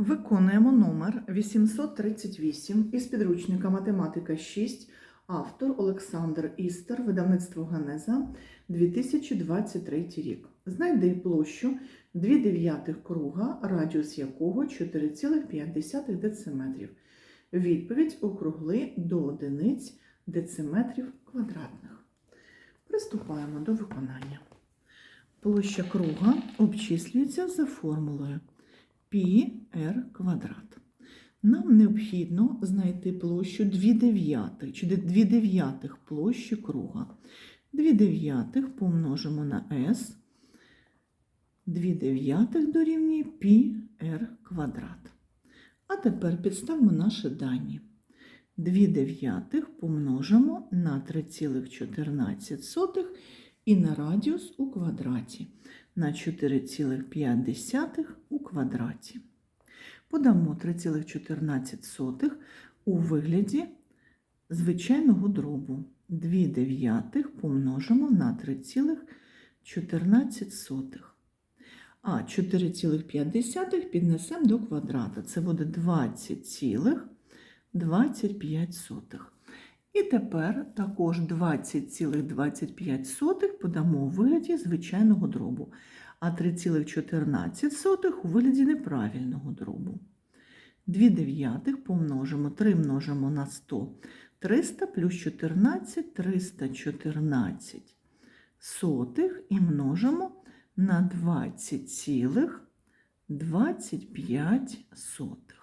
Виконуємо номер 838 із підручника Математика 6, автор Олександр Істер, видавництво Генеза, 2023 рік. Знайди площу 2 дев'ятих круга, радіус якого 4,5 дециметрів. Відповідь округли до одиниць дециметрів квадратних. Приступаємо до виконання. Площа круга обчислюється за формулою πr квадрат. Нам необхідно знайти площу 2 дев'ятих, чи 2 дев'ятих площі круга. 2 дев'ятих помножимо на s, 2 дев'ятих дорівнює πr квадрат. А тепер підставимо наші дані. 2 дев'ятих помножимо на 3,14 і на радіус у квадраті на 4,5 у квадраті. Подамо 3,14 у вигляді звичайного дробу. 2 дев'ятих помножимо на 3,14. А 4,5 піднесемо до квадрата. Це буде 20,25. І тепер також 20,25 подамо у вигляді звичайного дробу, а 3,14 у вигляді неправильного дробу. 2 дев'ятих помножимо, 3 множимо на 100, 300 плюс 14, 314 сотих і множимо на 20,25 сотих.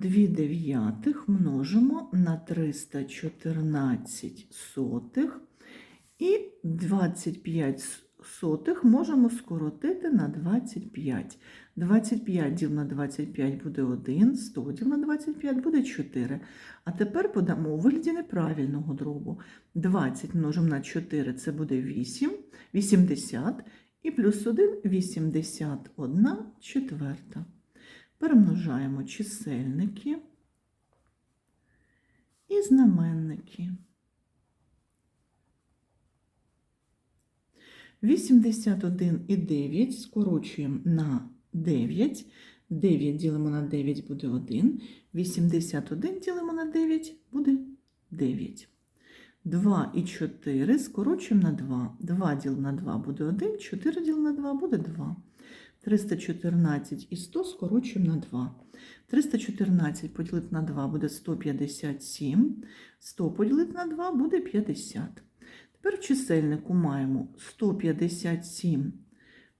2 дев'ятих множимо на 314 сотих і 25 сотих можемо скоротити на 25. 25 діл на 25 буде 1, 100 діл на 25 буде 4. А тепер подамо у вигляді неправильного дробу. 20 множимо на 4 це буде 8, 80 і плюс 1 – 81 четверта. Перемножаємо чисельники і знаменники. 81,9 скорочуємо на 9. 9 ділимо на 9 буде 1. 81 ділимо на 9 буде 9. 2 і 4 скорочуємо на 2. 2 ділимо на 2 буде 1, 4 ділимо на 2 буде 2. 314 і 100 скорочуємо на 2. 314 поділити на 2 буде 157. 100 поділити на 2 буде 50. Тепер в чисельнику маємо 157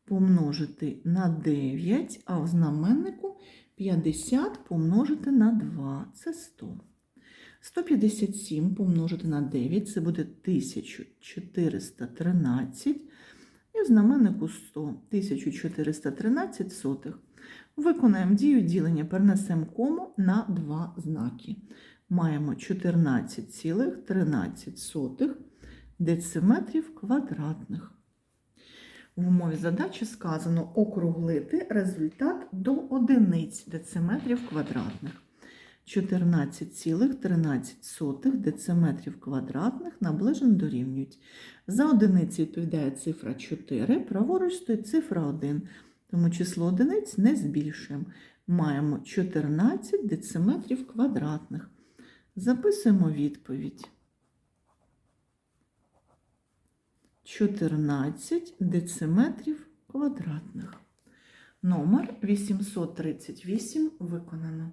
помножити на 9, а в знаменнику 50 помножити на 2 це 100. 157 помножити на 9 це буде 1413. І в знаменнику 100 1413 сотих. Виконаємо дію ділення, перенесемо кому на два знаки. Маємо 14,13 дециметрів квадратних. В умові задачі сказано округлити результат до одиниць дециметрів квадратних. 14,13 дециметрів квадратних наближено дорівнюють. За одиниці відповідає цифра 4, праворуч стоїть цифра 1, тому число одиниць не збільшуємо. Маємо 14 дециметрів квадратних. Записуємо відповідь. 14 дециметрів квадратних. Номер 838 виконано.